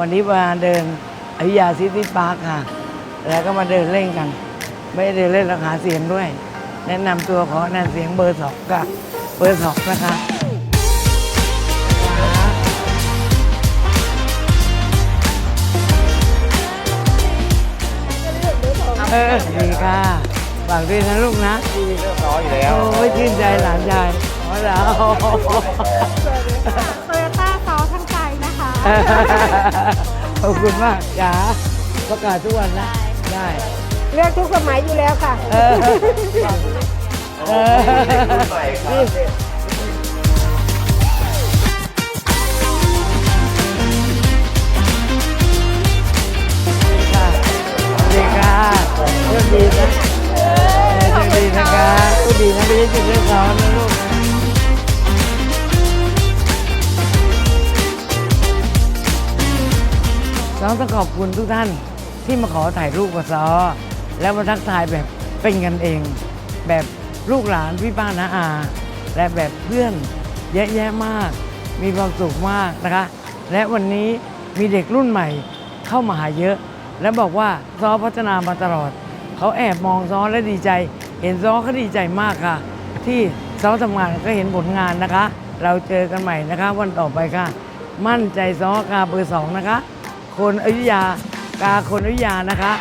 วันนี้มาเดินอยุธยาซิตี้พาร์คค่ะ แล้วก็มาเดินเล่นกัน ไม่ได้เดินเล่นราคาเสียงด้วย แนะนำตัวขอแนนเสียงเบอร์สองค่ะเบอร์สองนะคะเออดีค่ะฝากด้วยนะลูกนะ ที่เริ่มร้อนอยู่แล้ว โอ้ยชื่นใจหลานยายขอเรา ขอบคุณมากจ๋าประกาศทุกวันนะ ได้ เลือกทุกสมัยอยู่แล้วค่ะ เออเออนี่ค่ะดีค่ะโชคดีนะเออโชคดีนะคะโชคดีนะไม่ใช่จุดเล่นซ้อนนะลูก น้องต้องขอบคุณทุกท่านที่มาขอถ่ายรูปกับซอแล้วมาทักทายแบบเป็นกันเอง แบบลูกหลานพี่ป้านาอา และแบบเพื่อนเยอะแยะมาก มีความสุขมากนะคะ และวันนี้มีเด็กรุ่นใหม่เข้ามาหาเยอะ และบอกว่าซอพัฒนามาตลอด เขาแอบมองซอและดีใจ เห็นซอเขาดีใจมากค่ะ ที่ซอทำงานก็เห็นผลงานนะคะ เราเจอกันใหม่นะคะ วันต่อไปค่ะ มั่นใจซอกาเบอร์สองนะคะ คนอยุธยากาคนอยุธยานะคะ